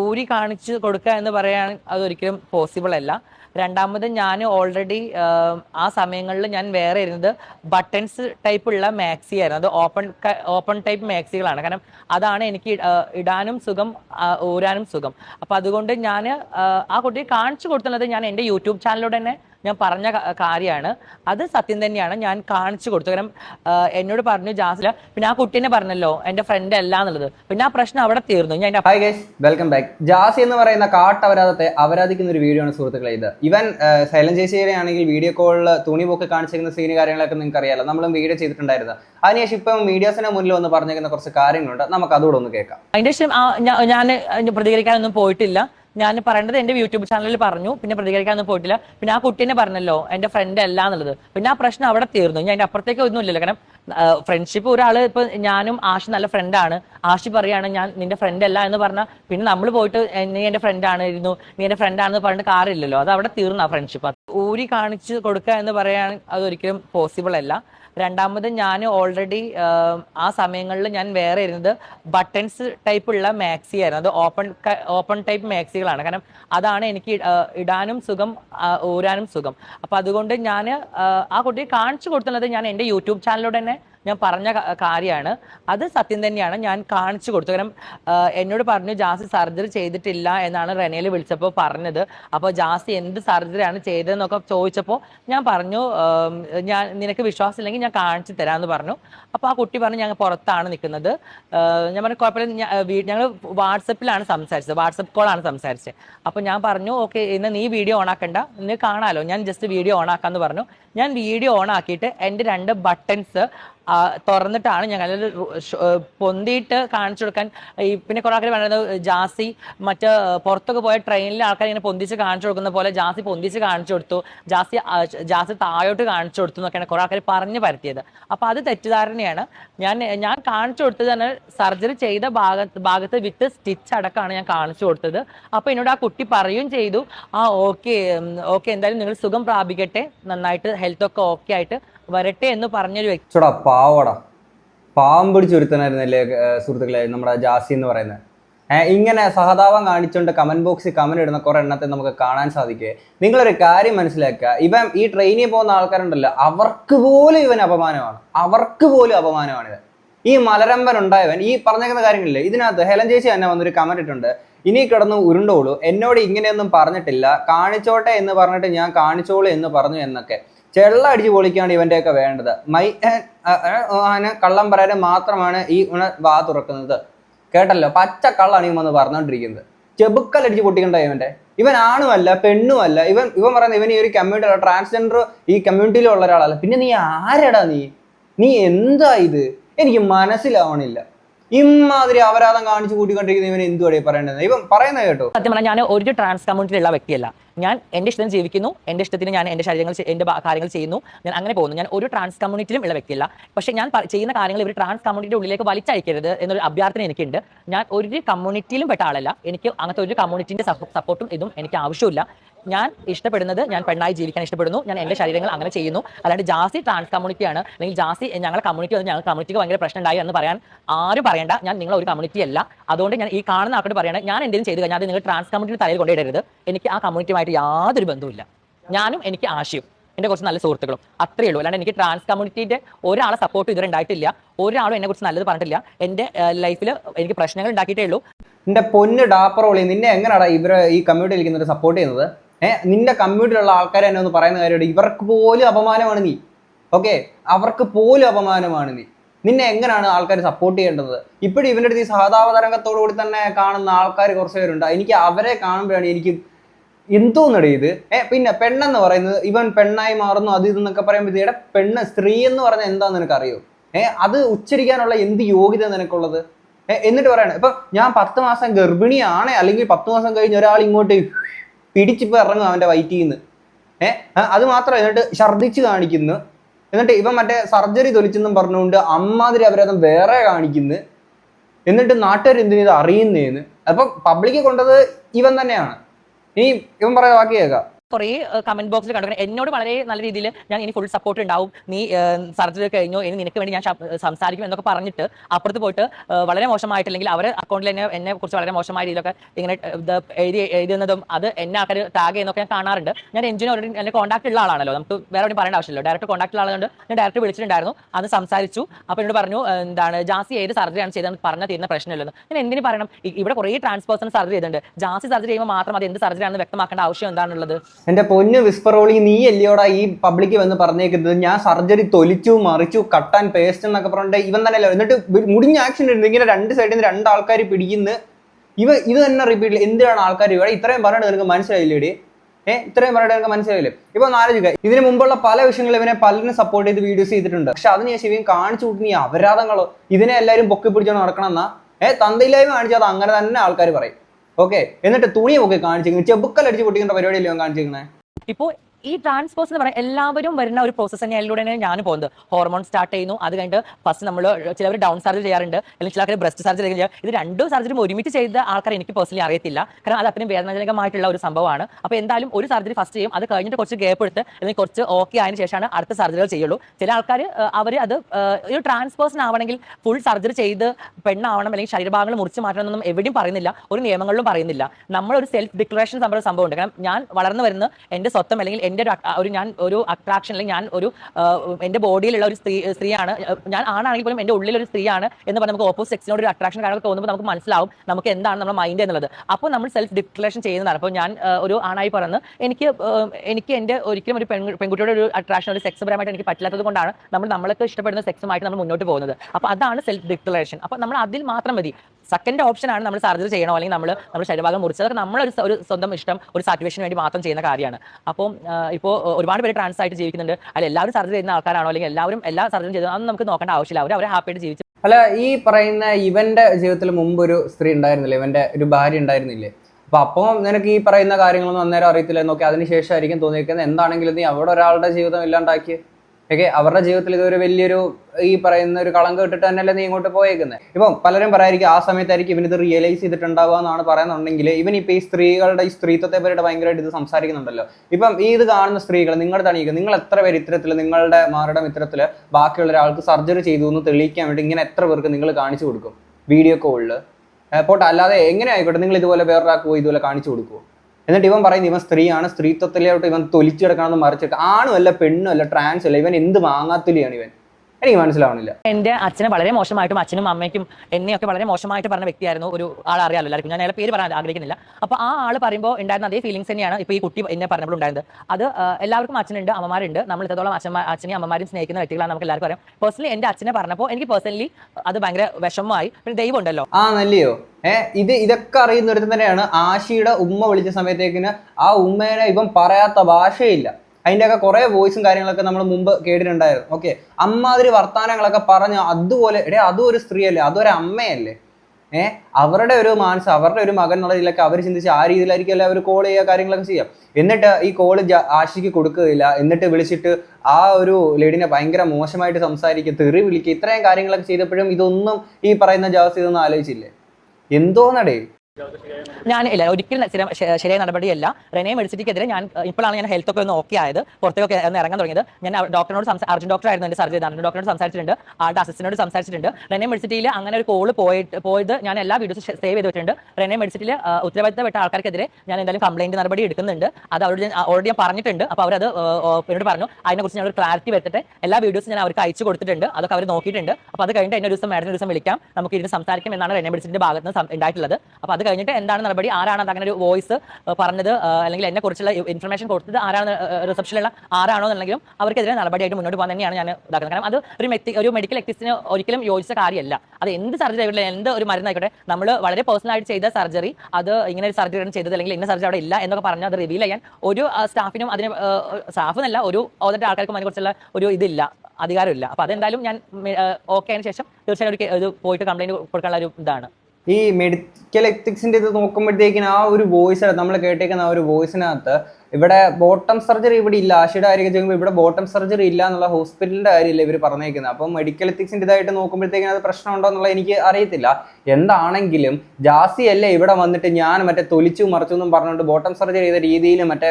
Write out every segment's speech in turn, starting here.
ഊരി കാണിച്ചു കൊടുക്കുക എന്ന് പറയാൻ അതൊരിക്കലും പോസിബിൾ അല്ല. രണ്ടാമത് ഞാൻ ഓൾറെഡി ആ സമയങ്ങളിൽ ഞാൻ വേറെ ഇരുന്നത് ബട്ടൺസ് ടൈപ്പ് ഉള്ള മാക്സി ആയിരുന്നു. അത് ഓപ്പൺ ഓപ്പൺ ടൈപ്പ് മാക്സികളാണ് കാരണം അതാണ് എനിക്ക് ഇടാനും സുഖം ഊരാനും സുഖം. അപ്പൊ അതുകൊണ്ട് ഞാൻ ആ കുട്ടിയെ കാണിച്ചു കൊടുത്തുള്ളത് ഞാൻ എന്റെ യൂട്യൂബ് ചാനലിലൂടെ തന്നെ ഞാൻ പറഞ്ഞ കാര്യമാണ്. അത് സത്യം തന്നെയാണ്. ഞാൻ കാണിച്ചു കൊടുത്തു. കാരണം എന്നോട് പറഞ്ഞു ജാസില പിന്നെ ആ കുട്ടീനെ പറഞ്ഞല്ലോ എന്റെ ഫ്രണ്ട് അല്ല എന്നുള്ളത്. പിന്നെ ആ പ്രശ്നം അവിടെ തീർന്നു. ഞാൻ hi guys welcome back Jassi എന്ന് പറയുന്ന കാട്ടപരാധത്തെ അപരാധിക്കുന്ന ഒരു വീഡിയോ ആണ് സുഹൃത്തുക്കളെ ഇത്. ഇവൻ സൈലൻ ചേച്ചിയാണെങ്കിൽ ആണെങ്കിൽ വീഡിയോ കോളിൽ തുണി പൊക്കി കാണിച്ചിരിക്കുന്ന സീന് കാര്യങ്ങളൊക്കെ നിങ്ങൾക്ക് അറിയാലോ. നമ്മളും വീഡിയോ ചെയ്തിട്ടുണ്ടായിരുന്നു. അതിനുശേഷം ഇപ്പം മീഡിയാസിന് മുന്നിൽ വന്ന് പറഞ്ഞിരിക്കുന്ന കുറച്ച് കാര്യങ്ങളുണ്ട്. നമുക്ക് അതുകൂടെ ഒന്ന് കേൾക്കാം. അതിന്റെ ശേഷം ഞാൻ പ്രതികരിക്കാനൊന്നും പോയിട്ടില്ല. ഞാൻ പറയേണ്ടത് എന്റെ യൂട്യൂബ് ചാനലിൽ പറഞ്ഞു പിന്നെ പ്രതികരിക്കാനൊന്നും പോയിട്ടില്ല. പിന്നെ ആ കുട്ടീനെ പറഞ്ഞല്ലോ എന്റെ ഫ്രണ്ട് അല്ല എന്നുള്ളത്. പിന്നെ ആ പ്രശ്നം അവിടെ തീർന്നു. ഞാൻ അതിന്റെ അപ്പുറത്തേക്ക് ഒന്നും ഇല്ലല്ലോ കാരണം ഫ്രണ്ട്ഷിപ്പ് ഒരാൾ ഇപ്പൊ ഞാനും ആഷി നല്ല ഫ്രണ്ടാണ് ആഷി പറയാണ് ഞാൻ നിന്റെ ഫ്രണ്ട് അല്ല എന്ന് പറഞ്ഞാൽ പിന്നെ നമ്മൾ പോയിട്ട് "എ, നീ എന്റെ ഫ്രണ്ട് ആണായിരുന്നു. നീ എന്റെ ഫ്രണ്ട് ആണെന്ന് പറഞ്ഞിട്ട് കാര്യമില്ലല്ലോ. അത് അവിടെ തീർന്നു ആ ഫ്രണ്ട്ഷിപ്പ് ഊരി കാണിച്ചു കൊടുക്കുക എന്ന് പറയാൻ അതൊരിക്കലും പോസിബിൾ അല്ല. രണ്ടാമത് ഞാൻ ഓൾറെഡി ആ സമയങ്ങളിൽ ഞാൻ വേറെ ഇരുന്നത് ബട്ടൺസ് ടൈപ്പ് ഉള്ള മാക്സി ആയിരുന്നു. അത് ഓപ്പൺ ഓപ്പൺ ടൈപ്പ് മാക്സികളാണ് കാരണം അതാണ് എനിക്ക് ഇടാനും സുഖം ഊരാനും സുഖം. അപ്പം അതുകൊണ്ട് ഞാൻ ആ കുട്ടിയെ കാണിച്ചു കൊടുത്തുള്ളത് ഞാൻ എന്റെ യൂട്യൂബ് ചാനലിലൂടെ തന്നെ ഞാൻ പറഞ്ഞ കാര്യമാണ്. അത് സത്യം തന്നെയാണ്. ഞാൻ കാണിച്ചു കൊടുത്തു. കാരണം എന്നോട് പറഞ്ഞു ജാസി സർജറി ചെയ്തിട്ടില്ല എന്നാണ് റെനയിൽ വിളിച്ചപ്പോൾ പറഞ്ഞത്. അപ്പോൾ ജാസി എന്ത് സർജറിയാണ് ചെയ്തതെന്നൊക്കെ ചോദിച്ചപ്പോൾ ഞാൻ പറഞ്ഞു ഞാൻ നിനക്ക് വിശ്വാസം ഇല്ലെങ്കിൽ ഞാൻ കാണിച്ചു തരാമെന്ന് പറഞ്ഞു. അപ്പോൾ ആ കുട്ടി പറഞ്ഞു ഞങ്ങൾ പുറത്താണ് നിൽക്കുന്നത് ഞാൻ പറഞ്ഞു കുഴപ്പമില്ല ഞങ്ങൾ വാട്സപ്പിലാണ് സംസാരിച്ചത് വാട്സപ്പ് കോളാണ് സംസാരിച്ചത്. അപ്പോൾ ഞാൻ പറഞ്ഞു ഓക്കെ ഇന്ന് നീ വീഡിയോ ഓണാക്കണ്ട ആക്കണ്ട കാണാമല്ലോ ഞാൻ ജസ്റ്റ് വീഡിയോ ഓൺ ആക്കാന്ന് പറഞ്ഞു. ഞാൻ വീഡിയോ ഓൺ ആക്കിയിട്ട് എന്റെ രണ്ട് ബട്ടൺസ് തുറന്നിട്ടാണ് ഞങ്ങൾ പൊന്തിയിട്ട് കാണിച്ചു കൊടുക്കാൻ. പിന്നെ കുറെ ആൾക്കാർ പറയുന്നത് ജാസി മറ്റ് പുറത്തൊക്കെ പോയ ട്രെയിനിലെ ആൾക്കാർ ഇങ്ങനെ പൊന്തിച്ച് കാണിച്ചു കൊടുക്കുന്ന പോലെ ജാസി പൊന്തിച്ച് കാണിച്ചു കൊടുത്തു. ജാസി ജാസി താഴോട്ട് കാണിച്ചു കൊടുത്തു എന്നൊക്കെയാണ് കുറെ ആൾക്കാർ പറഞ്ഞു പരത്തിയത്. അപ്പൊ അത് തെറ്റിദ്ധാരണയാണ്. ഞാൻ ഞാൻ കാണിച്ചു കൊടുത്തത് തന്നെ സർജറി ചെയ്ത ഭാഗത്ത് ഭാഗത്ത് വിത്ത് സ്റ്റിച്ച് അടക്കമാണ് ഞാൻ കാണിച്ചു കൊടുത്തത്. അപ്പൊ എന്നോട് ആ കുട്ടി പറയുകയും ചെയ്തു. ആ ഓക്കെ ഓക്കെ എന്തായാലും നിങ്ങൾ സുഖം പ്രാപിക്കട്ടെ. നന്നായിട്ട് ഹെൽത്ത് ഒക്കെ ഓക്കെ ആയിട്ട് വരട്ടെ എന്ന് പറഞ്ഞൊരു വ്യക്തി. പാവടാ. പാവം പിടിച്ചൊരുത്തനായിരുന്നല്ലേ സുഹൃത്തുക്കളെ നമ്മുടെ ജാസി എന്ന് പറയുന്നത്. ഇങ്ങനെ സഹതാപം കാണിച്ചുകൊണ്ട് കമന്റ് ബോക്സിൽ കമന്റ് ഇടുന്ന കുറെ എണ്ണത്തെ നമുക്ക് കാണാൻ സാധിക്കേ നിങ്ങളൊരു കാര്യം മനസ്സിലാക്കുക. ഇവൻ ഈ ട്രെയിനിൽ പോകുന്ന ആൾക്കാരുണ്ടല്ലോ അവർക്ക് പോലും ഇവൻ അപമാനമാണ്. അവർക്ക് പോലും അപമാനമാണ് ഇവൻ ഈ മലരമ്പൻ ഉണ്ടായവൻ ഈ പറഞ്ഞേക്കുന്ന കാര്യങ്ങളില്ലേ ഇതിനകത്ത് ഹെലൻ ചേച്ചി തന്നെ വന്നൊരു കമന്റ് ഇട്ടുണ്ട്. ഇനി കിടന്ന് ഉരുണ്ടോളൂ. എന്നോട് ഇങ്ങനെയൊന്നും പറഞ്ഞിട്ടില്ല. കാണിച്ചോട്ടെ എന്ന് പറഞ്ഞിട്ട് ഞാൻ കാണിച്ചോളൂ എന്ന് പറഞ്ഞു എന്നൊക്കെ. ചെള്ള അടിച്ച് പൊളിക്കാണ് ഇവന്റെയൊക്കെ വേണ്ടത്. മൈ ആന കള്ളം പറയാൻ മാത്രമാണ് ഈ വാ തുറക്കുന്നത്. കേട്ടല്ലോ? പച്ച കള്ളാണ് ഇവൻ വന്ന് പറഞ്ഞുകൊണ്ടിരിക്കുന്നത് ചെബുക്കലടിച്ച് പൊട്ടിക്കണ്ട ഇവന്റെ? ഇവൻ ആണുമല്ല പെണ്ണുമല്ല. ഇവൻ ഇവൻ പറയുന്നത് ഇവൻ ഈ ഒരു കമ്മ്യൂണിറ്റി ട്രാൻസ്ജെൻഡർ ഈ കമ്മ്യൂണിറ്റിയിലുള്ള ഒരാളല്ല. പിന്നെ നീ ആരടാ നീ? നീ എന്താ ഇത്? എനിക്ക് മനസ്സിലാവണില്ല. ഇമാതിരി അപരാധം കാണിച്ചു കൂട്ടിക്കൊണ്ടിരിക്കുന്ന ഇവൻ എന്തുവാടേ പറയേണ്ടത്? ഇവൻ പറയുന്നത് കേട്ടോ. സത്യം പറഞ്ഞാൽ ഞാൻ ഒരു ട്രാൻസ് കമ്മ്യൂണിറ്റിയിലുള്ള വ്യക്തിയല്ല. ഞാൻ എന്റെ ഇഷ്ടം ജീവിക്കുന്നു എന്റെ ഇഷ്ടത്തിന് ഞാൻ എന്റെ ശരീരങ്ങൾ എന്റെ കാര്യങ്ങൾ ചെയ്യുന്നു ഞാൻ അങ്ങനെ പോകുന്നു. ഞാൻ ഒരു ട്രാൻസ് കമ്മ്യൂണിറ്റിയിലും ഉള്ള വ്യക്തിയല്ല. പക്ഷേ ഞാൻ ചെയ്യുന്ന കാര്യങ്ങൾ ഇവർ ട്രാൻസ് കമ്മ്യൂണിറ്റിയുടെ ഉള്ളിലേക്ക് വലിച്ചയക്കരുത് എന്നൊരു അഭ്യർത്ഥന എനിക്കുണ്ട്. ഞാൻ ഒരു കമ്മ്യൂണിറ്റിയിലും പെട്ട ആളല്ല. എനിക്ക് അങ്ങനത്തെ ഒരു കമ്മ്യൂണിറ്റിന്റെ സപ്പോർട്ടും ഇതും എനിക്ക് ആവശ്യമില്ല ഞാൻ ഇഷ്ടപ്പെടുന്നത് ഞാൻ പെണ്ണായി ജീവിക്കാൻ ഇഷ്ടപ്പെടുന്നു. ഞാൻ എന്റെ ശരീരങ്ങൾ അങ്ങനെ ചെയ്യുന്നു. അല്ലാണ്ട് ജാസി ട്രാൻസ് കമ്മ്യൂണിറ്റിയാണ് അല്ലെങ്കിൽ ജാസി ഞങ്ങളുടെ കമ്മ്യൂണിറ്റി വന്ന് ഞങ്ങളുടെ കമ്മ്യൂണിറ്റിക്ക് ഭയങ്കര പ്രശ്നം ഉണ്ടായി എന്ന് പറയാൻ ആരും പറയണ്ട. ഞാൻ നിങ്ങൾ ഒരു കമ്മ്യൂണിറ്റി അല്ല അതുകൊണ്ട് ഞാൻ ഈ കാണുന്ന ആൾക്കാർ പറയുന്നത് ഞാൻ എന്തെങ്കിലും ചെയ്ത് കഴിഞ്ഞാൽ അത് നിങ്ങൾ ട്രാൻസ് കമ്മ്യൂണിറ്റി തലയിൽ കൊണ്ടിടരുത് എനിക്ക് ആ കമ്മ്യൂണിറ്റിയുമായിട്ട് യാതൊരു ബന്ധവുമില്ല. ഞാനും എനിക്ക് ആശയും എന്റെ കുറച്ച് നല്ല സുഹൃത്തുക്കളും അത്രയേ ഉള്ളൂ. അല്ലാണ്ട് എനിക്ക് ട്രാൻസ് കമ്മ്യൂണിറ്റിന്റെ ഒരാളെ സപ്പോർട്ട് ഇതുവരെ ഉണ്ടായിട്ടില്ല. ഒരാളും എന്നെ കുറിച്ച് നല്ലത് പറഞ്ഞിട്ടില്ല. എന്റെ ലൈഫിൽ എനിക്ക് പ്രശ്നങ്ങൾ ഉണ്ടാക്കിയിട്ടേ ഉള്ളൂ. നിന്റെ പൊന്ന് ഡാപ്പറോളി നിന്നെ എങ്ങനെയാണ് ഇവർ ഈ കമ്മ്യൂണിറ്റി ഇരിക്കുന്നവർ സപ്പോർട്ട് ചെയ്യുന്നത്? ഏഹ് നിന്റെ കമ്മ്യൂണിറ്റിയിലുള്ള ആൾക്കാരെ എന്നെ ഒന്ന് പറയുന്ന കാര്യമുണ്ട് ഇവർക്ക് പോലും അപമാനമാണ് നീ. ഓക്കെ? അവർക്ക് പോലും അപമാനമാണ് നീ. നിന്നെ എങ്ങനെയാണ് ആൾക്കാർ സപ്പോർട്ട് ചെയ്യേണ്ടത്? ഇപ്പോഴും ഇവന്റെ അടുത്ത് ഈ സഹതാപതരംഗത്തോടു കൂടി തന്നെ കാണുന്ന ആൾക്കാർ കുറച്ച് പേരുണ്ട്. എനിക്ക് അവരെ കാണുമ്പോഴാണ് എനിക്ക് എന്തോന്നടി ഇത്. ഏ പിന്നെ പെണ്ണെന്ന് പറയുന്നത് ഇവൻ പെണ്ണായി മാറുന്നു അത് ഇതെന്നൊക്കെ പറയുമ്പോൾ ഇവിടെ പെണ്ണ് സ്ത്രീ എന്ന് പറഞ്ഞാൽ എന്താന്ന് നിനക്കറിയോ? ഏ അത് ഉച്ചരിക്കാനുള്ള എന്ത് യോഗ്യത നിനക്കുള്ളത്? ഏ എന്നിട്ട് പറയണേ ഇപ്പൊ ഞാൻ പത്ത് മാസം ഗർഭിണിയാണ് അല്ലെങ്കിൽ പത്ത് മാസം കഴിഞ്ഞ് ഒരാൾ ഇങ്ങോട്ട് പിടിച്ചിപ്പോ ഇറങ്ങും അവന്റെ വയറ്റിൽ നിന്ന് ഏഹ് അത് മാത്രം എന്നിട്ട് ഛർദ്ദിച്ച് കാണിക്കുന്നു. എന്നിട്ട് ഇവൻ മറ്റേ സർജറി തൊലിച്ചെന്നും പറഞ്ഞുകൊണ്ട് അമ്മാതിരി അപരാധം വേറെ കാണിക്കുന്നു. എന്നിട്ട് നാട്ടുകാർ എന്തിനു ഇത് അറിയുന്നേന്ന്? അപ്പൊ പബ്ലിക്ക് കൊണ്ടത് ഇവൻ തന്നെയാണ്. ഇനി ഇവൻ പറയുന്ന ബാക്കി കേൾക്കാം. കുറേ കമന്റ് ബോക്സിൽ കണ്ടു എന്നോട് വളരെ നല്ല രീതിയിൽ ഞാൻ ഇനി ഫുൾ സപ്പോർട്ട് ഉണ്ടാവും. നീ സർജറി കഴിഞ്ഞു ഇനി നിനക്ക് വേണ്ടി ഞാൻ സംസാരിക്കും എന്നൊക്കെ പറഞ്ഞിട്ട് അപ്പുറത്ത് പോയിട്ട് വളരെ മോശമായിട്ടില്ലെങ്കിൽ അവർ അക്കൗണ്ടിൽ എന്നെ എന്നെ കുറിച്ച് വളരെ മോശമായ രീതിയിലൊക്കെ ഇങ്ങനെ എഴുതി എഴുതുന്നതും അത് എന്നെ ആൾക്കാർ ടാഗ് ചെയ്യുന്നൊക്കെ ഞാൻ കാണാറുണ്ട്. ഞാൻ എഞ്ചിനെ ഓൾറെഡി എന്നെ കോൺടാക്ട് ഉള്ള ആളാണല്ലോ. നമുക്ക് വേറെ എവിടെയും പറയേണ്ട ആവശ്യമില്ല ഡയറക്റ്റ് കോൺടാക്ട് ഉള്ള ആളുകൊണ്ട് ഞാൻ ഡയറക്റ്റ് വിളിച്ചിട്ടുണ്ടായിരുന്നു. അത് സംസാരിച്ചു. അപ്പോൾ എന്നോട് പറഞ്ഞു എന്താണ് ജാസി ഏത് സർജറിയാണ് ചെയ്തതെന്ന് പറഞ്ഞാൽ തീരുന്ന പ്രശ്നമില്ലെന്ന്. ഞാൻ എന്തിനു പറയണം? ഇവിടെ കുറേ ട്രാൻസ്പേഴ്സൺ സർജറി ചെയ്തിട്ടുണ്ട്. ജാസി സർജറി ചെയ്യുമ്പോൾ മാത്രം അത് എന്ത് സർജറിയാണെന്ന് വ്യക്തമാക്കേണ്ട ആവശ്യം എന്താണുള്ളത്? എന്റെ പൊന്നു വിസ്പറോളി നീ അല്ലയോടാ ഈ പബ്ലിക്ക് വന്ന് പറഞ്ഞേക്കുന്നത്? ഞാൻ സർജറി തൊലിച്ചു മറിച്ചു കട്ടാൻ പേസ്റ്റ് എന്നൊക്കെ പറഞ്ഞിട്ട് ഇവൻ തന്നെയല്ലോ? എന്നിട്ട് മുടിഞ്ഞ ആക്ഷൻ ഉണ്ട് ഇങ്ങനെ രണ്ട് സൈഡിൽ നിന്ന് രണ്ട് ആൾക്കാർ പിടിക്കുന്നു. ഇവ ഇത് തന്നെ റിപ്പീറ്റ് എന്തിനാണ് ആൾക്കാർ ഇവിടെ? ഇത്രയും പറഞ്ഞിട്ട് നിനക്ക് മനസ്സിലായില്ലേടി ഏഹ് ഇത്രയും പറഞ്ഞിട്ട് നിങ്ങൾക്ക് മനസ്സിലായില്ലേ? ഇപ്പൊ ആലോചിക്കുക ഇതിന് മുമ്പുള്ള പല വിഷയങ്ങളും ഇവനെ പലരും സപ്പോർട്ട് ചെയ്ത് വീഡിയോസ് ചെയ്തിട്ടുണ്ട്. പക്ഷെ അതിനുശേഷം ഇവൻ കാണിച്ചു കൂട്ടി ഈ അപരാധങ്ങളോ ഇതിനെ എല്ലാവരും പൊക്കി പിടിച്ചോണ്ട് നടക്കണം എന്നാ ഏഹ് തന്തയില്ലായ്മ കാണിച്ചാൽ അത് അങ്ങനെ തന്നെ ആൾക്കാർ പറയും. ഓക്കെ എന്നിട്ട് തുണിയൊക്കെ കാണിച്ചിരിക്കുന്നത് ചെബുക്കലടിച്ച് പൊട്ടിക്കുന്ന പരിപാടിയല്ലേ ഇവൻ കാണിച്ചിരിക്കുന്നത് ഇപ്പോൾ ഈ ട്രാൻസ്പോസ് എന്ന് പറയുന്നത് എല്ലാവരും വരുന്ന ഒരു പ്രോസസ്സ് തന്നെയാണ് ഞാൻ പോകുന്നത്. ഹോർമോൺ സ്റ്റാർട്ട് ചെയ്യുന്നു. അത് കഴിഞ്ഞിട്ട് ഫസ്റ്റ് നമ്മൾ ചിലവർ ഡൗൺ സർജറി ചെയ്യാറുണ്ട്. അല്ലെങ്കിൽ ചില ആൾക്കാർ ബ്രസ്റ്റ് സർജറി ചെയ്യുക ഇത് രണ്ടും സർജറിയും ഒരുമിച്ച് ചെയ്ത ആൾക്കാർ എനിക്ക് പേഴ്സണലി അറിയത്തില്ല. കാരണം അത് അത്രയും വേദനാജനകമായിട്ടുള്ള ഒരു സംഭവമാണ്. അപ്പോൾ എന്തായാലും ഒരു സർജറി ഫസ്റ്റ് ചെയ്യും. അത് കഴിഞ്ഞിട്ട് കുറച്ച് ഗ്യാപ്പ് എടുത്ത് അല്ലെങ്കിൽ കുറച്ച് ഓക്കെ ആയതിനു ശേഷമാണ് അടുത്ത സർജറികൾ ചെയ്യുള്ളൂ. ചില ആൾക്കാർ അവർ അത് ഒരു ട്രാൻസ്പേഴ്സൺ ആവണമെങ്കിൽ ഫുൾ സർജറി ചെയ്ത് പെണ്ണാവണം അല്ലെങ്കിൽ ശരീരഭാഗങ്ങൾ മുറിച്ച് മാറ്റണമെന്നും എവിടെയും പറയുന്നില്ല. ഒരു നിയമങ്ങളിലും പറയുന്നില്ല. നമ്മളൊരു സെൽഫ് ഡിക്ലറേഷൻ സംഭവം സംഭവമുണ്ട്. കാരണം ഞാൻ വളർന്നു വരുന്ന എന്റെ സ്വത്തം അല്ലെങ്കിൽ എന്റെ ഒരു ഞാൻ ഒരു അട്രാക്ഷൻ അല്ലെങ്കിൽ ഞാൻ ഒരു എന്റെ ബോഡിയിലുള്ള ഒരു സ്ത്രീ സ്ത്രീയാണ്. ഞാൻ ആണാണെങ്കിൽ പോലും എന്റെ ഒരു സ്ത്രീയാണ് എന്ന് പറഞ്ഞാൽ നമുക്ക് ഓപ്പോസ് സെക്സിനോട് ഒരു അട്രാക്ഷൻ കാര്യങ്ങളൊക്കെ തോന്നുമ്പോൾ നമുക്ക് മനസ്സിലാവും നമുക്ക് എന്താണ് നമ്മുടെ മൈൻഡ് എന്നുള്ളത്. അപ്പോൾ നമ്മൾ സെൽഫ് ഡിക്ലറേഷൻ ചെയ്യുന്നതാണ്. അപ്പോൾ ഞാൻ ഒരു ആണായി പറഞ്ഞ് എനിക്ക് എനിക്ക് എന്റെ ഒരിക്കലും ഒരു പെൺ പെൺകുട്ടിയുടെ ഒരു അട്രാക്ഷൻ ഒരു സെക്സ് പരമായിട്ട് എനിക്ക് പറ്റാത്തത് കൊണ്ടാണ് നമ്മൾ നമ്മൾക്ക് ഇഷ്ടപ്പെടുന്ന സെക്സുമായിട്ട് നമ്മൾ മുന്നോട്ട് പോകുന്നത്. അപ്പോൾ അതാണ് സെൽഫ് ഡിക്ലറേഷൻ അപ്പോൾ നമ്മൾ അതിൽ മാത്രം മതി. സെക്കൻഡ് ഓപ്ഷൻ ആണ് നമ്മൾ സർജറി ചെയ്യണോ? അല്ലെങ്കിൽ നമ്മൾ നമ്മുടെ ശരീരഭാഗം മുറിച്ചത് അതൊക്കെ നമ്മളൊരു ഒരു സ്വന്തം ഇഷ്ടം ഒരു സാറ്റിസ്ഫാക്ഷന് വേണ്ടി മാത്രം ചെയ്യുന്ന കാര്യമാണ്. അപ്പോൾ ഇപ്പോൾ ഒരുപാട് പേര് ട്രാൻസ് ആയിട്ട് ജീവിക്കുന്നുണ്ട്. അല്ല എല്ലാവരും സർജറി ചെയ്യുന്ന ആൾക്കാരാണോ? അല്ലെങ്കിൽ എല്ലാവരും എല്ലാ സർജറിയും ചെയ്തത് അതൊന്നും നമുക്ക് നോക്കേണ്ട ആവശ്യമില്ല. അവർ അവരെ ഹാപ്പി ആയിട്ട് ജീവിച്ചു അല്ല ഈ പറയുന്ന ഇവന്റെ ജീവിതത്തിൽ മുമ്പ് ഒരു സ്ത്രീ ഉണ്ടായിരുന്നില്ലേ? ഇവന്റെ ഒരു ഭാര്യ ഉണ്ടായിരുന്നില്ലേ? അപ്പൊ അപ്പോൾ നിനക്ക് ഈ പറയുന്ന കാര്യങ്ങളൊന്നും അന്നേരം അറിയത്തില്ല നോക്കി അതിനുശേഷമായിരിക്കും തോന്നിയിരിക്കുന്നത്. എന്താണെങ്കിലും നീ അവിടെ ഒരാളുടെ ജീവിതം ഇല്ലാണ്ടാക്കി ഓക്കെ അവരുടെ ജീവിതത്തിൽ ഇതൊരു വലിയൊരു ഈ പറയുന്ന ഒരു കളങ്കം ഇട്ടിട്ട് തന്നെയല്ലേ നീ ഇങ്ങോട്ട് പോയേക്കുന്നത് ഇപ്പം പലരും പറയായിരിക്കും ആ സമയത്തായിരിക്കും ഇവനിത് റിയലൈസ് ചെയ്തിട്ടുണ്ടാവുക എന്നാണ് പറയുന്നുണ്ടെങ്കിൽ ഇവൻ ഇപ്പൊ ഈ സ്ത്രീകളുടെ ഈ സ്ത്രീത്വത്തെ പറ്റിയിട്ട് ഭയങ്കരമായിട്ട് ഇത് സംസാരിക്കുന്നുണ്ടല്ലോ. ഇപ്പം ഈ ഇത് കാണുന്ന സ്ത്രീകൾ നിങ്ങളുടെ തണിയിക്കുക നിങ്ങൾ എത്ര പേര് ഇത്തരത്തിൽ നിങ്ങളുടെ മാരുടെ മിത്രത്തിൽ ബാക്കിയുള്ള ഒരാൾക്ക് സർജറി ചെയ്തു എന്ന് തെളിയിക്കാൻ വേണ്ടി ഇങ്ങനെ എത്ര പേർക്ക് നിങ്ങൾ കാണിച്ചു കൊടുക്കും? വീഡിയോ കോളിൽ പോട്ടെ അല്ലാതെ എങ്ങനെ ആയിക്കോട്ടെ നിങ്ങൾ ഇതുപോലെ വേറൊരാൾക്ക് പോയി ഇതുപോലെ കാണിച്ചു കൊടുക്കുമോ എന്നിട്ട് ഇവൻ പറയുന്നത് ഇവൻ സ്ത്രീയാണ് സ്ത്രീത്വത്തിലോട്ട് ഇവൻ തൊലിച്ചെടുക്കണമെന്ന് മറിച്ചിട്ട് ആണുമല്ല പെണ്ണുമല്ല ട്രാൻസ് അല്ല ഇവൻ എന്ത് വാങ്ങാത്തുലിയാണ് ഇവൻ? എനിക്ക് മനസ്സിലാവണില്ല. എന്റെ അച്ഛനെ വളരെ മോശമായിട്ടും അച്ഛനും അമ്മയ്ക്കും എന്നെയൊക്കെ വളരെ മോശമായിട്ട് പറഞ്ഞ വ്യക്തിയായിരുന്നു ഒരു ആൾ അറിയാമല്ലോ എല്ലാവർക്കും. ഞാൻ അയാളെ പേര് പറയാൻ ആഗ്രഹിക്കുന്നില്ല. അപ്പോൾ ആ ആൾ പറയുമ്പോൾ ഉണ്ടായിരുന്ന അതേ ഫീലിംഗ്സ് തന്നെയാണ് ഇപ്പോൾ ഈ കുട്ടി എന്നെ പറഞ്ഞപ്പോൾ ഉണ്ടായിരുന്നത്. അത് എല്ലാവർക്കും അച്ഛനുണ്ട് അമ്മമാരുണ്ട്. നമ്മൾ ഇത്രത്തോളം അച്ഛൻ അച്ഛനെയും അമ്മമാരും സ്നേഹിക്കുന്ന വ്യക്തികളാണ് നമുക്ക് എല്ലാവർക്കും അറിയാം. പേഴ്സണലി എന്റെ അച്ഛനെ പറഞ്ഞപ്പോൾ എനിക്ക് പേഴ്സണലി അത് ഭയങ്കര വിഷമമായി. പിന്നെ ദൈവം ഉണ്ടല്ലോ. ആ നല്ലയോ? ഏഹ് ഇത് ഇതൊക്കെ അറിയുന്ന ഒരുത്തൻ തന്നെയാണ് ആഷിയുടെ ഉമ്മ വിളിച്ച സമയത്തേക്കിന് ആ ഉമ്മേനെ ഇപ്പം പറയാത്ത ഭാഷയില്ല. അതിന്റെയൊക്കെ കുറേ വോയിസും കാര്യങ്ങളൊക്കെ നമ്മൾ മുമ്പ് കേട്ടിട്ടുണ്ടായിരുന്നു. ഓക്കെ അമ്മാതിരി വർത്തമാനങ്ങളൊക്കെ പറഞ്ഞ് അതുപോലെ എടേ അതും ഒരു സ്ത്രീയല്ലേ? അതൊരു അമ്മയല്ലേ? ഏഹ് അവരുടെ ഒരു മാനസം അവരുടെ ഒരു മകൻ എന്നുള്ള രീതിയിലൊക്കെ അവർ ചിന്തിച്ച് ആ രീതിയിലായിരിക്കും അവർ കോൾ ചെയ്യുക കാര്യങ്ങളൊക്കെ ചെയ്യാം എന്നിട്ട് ഈ കോൾ ആശിക്ക് കൊടുക്കുകയില്ല. എന്നിട്ട് വിളിച്ചിട്ട് ആ ഒരു ലേഡിനെ ഭയങ്കര മോശമായിട്ട് സംസാരിക്കുക തെറി വിളിക്കുക ഇത്രയും കാര്യങ്ങളൊക്കെ ചെയ്തപ്പോഴും ഇതൊന്നും ഈ പറയുന്ന ജാസ് ഇതൊന്നും ആലോചിച്ചില്ലേ? എന്തോന്നടേ? ഞാൻ ഇല്ല ഒരിക്കലും ശരിയായ നടപടിയല്ല. റെനെ മെഡിസിറ്റിക്കെതിരെ ഞാൻ ഇപ്പോഴാണ് ഞാൻ ഹെൽത്തൊക്കെ ഒന്ന് ഓക്കെ ആയത്. പുറത്തേക്കൊക്കെ ഒന്ന് ഇറങ്ങാൻ തുടങ്ങിയത്. ഞാൻ ഡോക്ടറിനോട് അർജുൻ ഡോക്ടർ ആയിരുന്നു എന്റെ സർജറി അർജുൻ ഡോക്ടറോട് സംസാരിച്ചിട്ടുണ്ട്. ആളുടെ അസിസ്റ്റന്റിനോട് സംസാരിച്ചിട്ടുണ്ട്. റെനെ മെഡിസിറ്റിയിൽ അങ്ങനെ ഒരു കോൾ പോയിട്ട് പോയത് ഞാൻ എല്ലാ വീഡിയോസും സേവ് ചെയ്ത് വെച്ചിട്ടുണ്ട് റെനെ മെഡിസിറ്റിയിൽ ഉത്തരവാദിത്തപ്പെട്ട ആൾക്കാർക്കെതിരെ ഞാൻ എന്തായാലും കംപ്ലൈന്റ് നടപടി എടുക്കുന്നുണ്ട്. അത് അവരോട് ഞാൻ ഓൾറെഡി ഞാൻ പറഞ്ഞിട്ടുണ്ട്. അപ്പോൾ അവരത് എന്നോട് പറഞ്ഞു. അതിനെക്കുറിച്ച് ഞാൻ ഒരു ക്ലാരിറ്റി വരുത്തിട്ട്. എല്ലാ വീഡിയോസും ഞാൻ അവർക്ക് അയച്ചു കൊടുത്തിട്ടുണ്ട്. അതൊക്കെ അവർ നോക്കിയിട്ടുണ്ട്. അപ്പോൾ അത് കഴിഞ്ഞിട്ട് എന്നെ ഒരു ദിവസം മാഡം ഒരു ദിവസം വിളിക്കാം. നമുക്ക് ഇരുന്ന് സംസാരിക്കാം എന്നാണ് റെനെ മെഡിസിറ്റിന്റെ ഭാഗത്ത് നിന്ന് ഉണ്ടായിട്ടുള്ളത്. അപ്പോൾ അത് കഴിഞ്ഞിട്ട് എന്താണ് നടപടി? ആരാണ് അത് അങ്ങനെ ഒരു വോയിസ് പറഞ്ഞത്? അല്ലെങ്കിൽ എന്നെ കുറിച്ചുള്ള ഇൻഫർമേഷൻ കൊടുത്തത്? ആരാണ് റിസപ്ഷനിലുള്ള ആരാണോ എന്നുണ്ടെങ്കിലും അവർക്കെതിരെ നടപടിയായിട്ട് മുന്നോട്ട് പോകാൻ തന്നെയാണ് ഞാൻ ഇതാക്കുന്നത്. കാരണം അത് ഒരു ഒരു മെഡിക്കൽ എത്തിക്സിന് ഒരിക്കലും യോജിച്ച കാര്യമല്ല. അത് എന്ത് സർജറി ആയിക്കോട്ടെ എന്ത് ഒരു മരുന്നായിക്കോട്ടെ നമ്മൾ വളരെ പേഴ്സണൽ ആയിട്ട് ചെയ്ത സർജറി അത് ഇങ്ങനെ ഒരു സർജറി ചെയ്തത് അല്ലെങ്കിൽ ഇന്ന സർജറി അവിടെ ഇല്ല എന്നൊക്കെ പറഞ്ഞാൽ അത് റിവീൽ ചെയ്യാൻ ഒരു സ്റ്റാഫിനും അതിന് സ്റ്റാഫ് എന്നല്ല ഒരു ഓതന്റെ ആൾക്കാർക്കും അതിനെക്കുറിച്ചുള്ള ഒരു ഇതില്ല അധികാരമില്ല. അപ്പോൾ അതെന്തായാലും ഞാൻ ഓക്കെ ആയതിനു ശേഷം തീർച്ചയായും ഒരു പോയിട്ട് കംപ്ലൈന്റ് കൊടുക്കാനുള്ള ഒരു ഇതാണ്. ഈ മെഡിക്കൽ എത്തിക്സിന്റെ ഇത് നോക്കുമ്പോഴത്തേക്കിന് ആ ഒരു വോയിസ് നമ്മൾ കേട്ടേക്കുന്ന ആ ഒരു വോയിസിനകത്ത് ഇവിടെ ബോട്ടം സർജറി ഇവിടെ ഇല്ല. ആശയുടെ കാര്യം ചോദിക്കുമ്പോൾ ഇവിടെ ബോട്ടം സർജറി ഇല്ല എന്നുള്ള ഹോസ്പിറ്റലിന്റെ കാര്യമില്ല ഇവർ പറഞ്ഞേക്കുന്നത് അപ്പം മെഡിക്കൽ എത്തിക്സിന്റെ ഇതായിട്ട് നോക്കുമ്പോഴത്തേക്കും അത് പ്രശ്നമുണ്ടോ എന്നുള്ള എനിക്ക് അറിയത്തില്ല. എന്താണെങ്കിലും ജാസി അല്ലേ ഇവിടെ വന്നിട്ട് ഞാൻ മറ്റേ തൊലിച്ചു മറിച്ചു എന്നും പറഞ്ഞുകൊണ്ട് ബോട്ടം സർജറി ചെയ്ത രീതിയിൽ മറ്റേ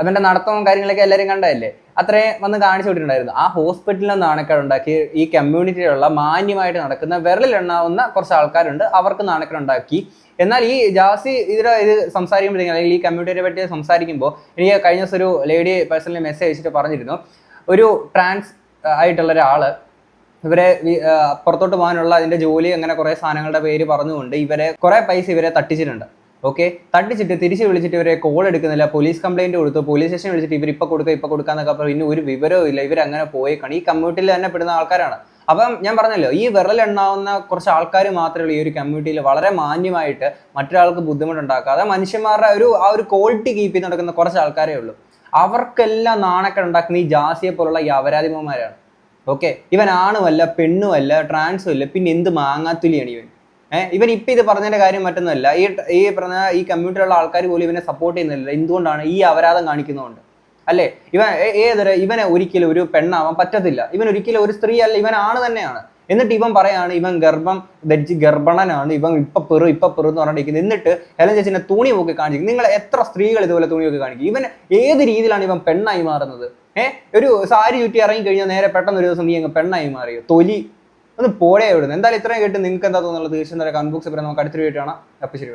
അവന്റെ നടത്തവും കാര്യങ്ങളൊക്കെ എല്ലാവരും കണ്ടതല്ലേ? അത്രയും വന്ന് കാണിച്ചു വിട്ടിട്ടുണ്ടായിരുന്നു ആ ഹോസ്പിറ്റലിൽ നിന്ന് നാണക്കേടുണ്ടാക്കി ഈ കമ്മ്യൂണിറ്റിയിലുള്ള മാന്യമായിട്ട് നടക്കുന്ന വിരലിലെണ്ണാവുന്ന കുറച്ച് ആൾക്കാരുണ്ട്. അവർക്ക് നാണക്കേടുണ്ടാക്കി എന്നാൽ ഈ ജാസി ഇതിലെ ഇത് സംസാരിക്കുമ്പോഴത്തേക്കും അല്ലെങ്കിൽ ഈ കമ്മ്യൂണിറ്റിയെ പറ്റി സംസാരിക്കുമ്പോൾ എനിക്ക് കഴിഞ്ഞ ദിവസം ഒരു ലേഡി പേഴ്സണലി മെസ്സേജ് അയച്ചിട്ട് പറഞ്ഞിരുന്നു. ഒരു ട്രാൻസ് ആയിട്ടുള്ള ഒരാൾ ഇവരെ പുറത്തോട്ട് പോകാനുള്ള അതിന്റെ ജോലി അങ്ങനെ കുറെ സാധനങ്ങളുടെ പേര് പറഞ്ഞുകൊണ്ട് ഇവരെ കുറെ പൈസ ഇവരെ തട്ടിച്ചിട്ടുണ്ട്. ഓക്കെ തട്ടിച്ചിട്ട് തിരിച്ച് വിളിച്ചിട്ട് ഇവരെ കോൾ എടുക്കുന്നില്ല. പോലീസ് കംപ്ലൈന്റ് കൊടുത്തു. പോലീസ് സ്റ്റേഷൻ വിളിച്ചിട്ട് ഇവർ ഇപ്പൊ കൊടുക്കുക ഇപ്പൊ കൊടുക്കാന്നൊക്കെ പറഞ്ഞു. ഇനി ഒരു വിവരവും ഇല്ല. ഇവരങ്ങനെ പോയേക്കാണ് ഈ കമ്മ്യൂണിറ്റിയിൽ തന്നെ പെടുന്ന ആൾക്കാരാണ്. അപ്പം ഞാൻ പറഞ്ഞല്ലോ ഈ വിരലെണ്ണാവുന്ന കുറച്ച് ആൾക്കാർ മാത്രമേ ഉള്ളൂ ഈ ഒരു കമ്മ്യൂണിറ്റിയിൽ വളരെ മാന്യമായിട്ട് മറ്റൊരാൾക്ക് ബുദ്ധിമുട്ടുണ്ടാക്കാതെ മനുഷ്യന്മാരുടെ ഒരു ആ ഒരു ക്വാളിറ്റി കീപ്പ് ചെയ്ത് നടക്കുന്ന കുറച്ച് ആൾക്കാരേ ഉള്ളൂ. അവർക്കെല്ലാം നാണക്കേട് ഉണ്ടാക്കുന്ന ഈ ജാസിയെ പോലുള്ള ഈ അപരാധിമാരാണ്. ഓക്കെ ഇവൻ ആണുമല്ല പെണ്ണുമല്ല ട്രാൻസും അല്ല. പിന്നെ എന്ത് മാങ്ങാത്തുലിയാണ് ഇവൻ? ഇവൻ ഇപ്പൊ ഇത് പറഞ്ഞതിന്റെ കാര്യം മറ്റൊന്നുമല്ല. ഈ ഈ പറഞ്ഞ ഈ കമ്മ്യൂണിറ്റിയിലുള്ള ആൾക്കാർ പോലും ഇവനെ സപ്പോർട്ട് ചെയ്യുന്നില്ല. എന്തുകൊണ്ടാണ് ഈ അപരാധം കാണിക്കുന്നതുകൊണ്ട്? അല്ലേ? ഇവൻ ഏതൊരു ഇവനെ ഒരിക്കലും ഒരു പെണ്ണാവാൻ പറ്റത്തില്ല. ഇവൻ ഒരിക്കലും ഒരു സ്ത്രീ അല്ല ഇവൻ തന്നെയാണ്. എന്നിട്ട് ഇവൻ പറയാണ് ഇവൻ ഗർഭം ധരിച്ച് ഗർഭണനാണ് ഇവൻ ഇപ്പൊ പെറു ഇപ്പൊ പെറു എന്ന് പറഞ്ഞിരിക്കുന്നത് എന്നിട്ട് ഹെലൻ ചേച്ചിനെ തുണി നോക്കി കാണിക്കും. നിങ്ങൾ എത്ര സ്ത്രീകൾ ഇതുപോലെ തുണി നോക്കി കാണിക്കും? ഇവൻ ഏത് രീതിയിലാണ് ഇവൻ പെണ്ണായി മാറുന്നത്? ഏഹ് ഒരു സാരി ചുറ്റി ഇറങ്ങി കഴിഞ്ഞാൽ നേരെ പെട്ടെന്ന് ഒരു ദിവസം നീ അങ്ങ് പെണ്ണായി മാറിയോ? തൊലി ഒന്ന് പോടേ ഇവിടുന്ന് എന്തായാലും ഇത്രയും കേട്ട് നിങ്ങൾക്ക് എന്താ തോന്നുന്നത്? തീർച്ചയായും കമന്റ് പറയാം നമുക്ക് അടുത്തൊരു വീട്ടാണ് അപ്പൊ ശരി.